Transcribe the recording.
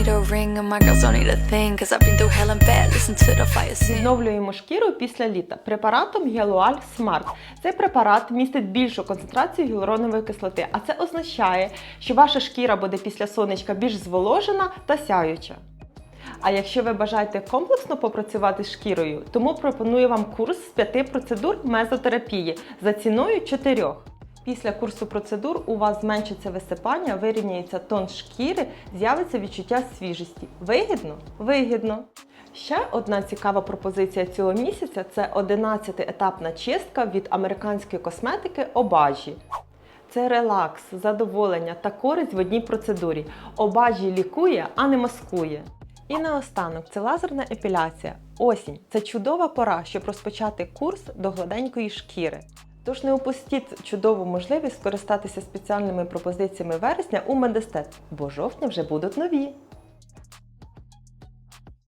need a ring and my girls don't need a thing. Cause I've been through hell and back, listen to the fire sing. Відновлюємо шкіру після літа препаратом Гелуаль Смарт. Цей препарат містить більшу концентрацію гіалуронової кислоти, а це означає, що ваша шкіра буде після сонечка більш зволожена та сяюча. А якщо ви бажаєте комплексно попрацювати з шкірою, тому пропоную вам курс з п'яти процедур мезотерапії за ціною чотирьох. Після курсу процедур у вас зменшиться висипання, вирівняється тон шкіри, з'явиться відчуття свіжості. Вигідно? Вигідно. Ще одна цікава пропозиція цього місяця це 11-етапна чистка від американської косметики Обажі. Це релакс, задоволення та користь в одній процедурі. Обажі лікує, а не маскує. І наостанок це лазерна епіляція. Осінь це чудова пора, щоб розпочати курс до гладенької шкіри. Тож не упустіть чудову можливість скористатися спеціальними пропозиціями вересня у Медестет, бо жовтня вже будуть нові.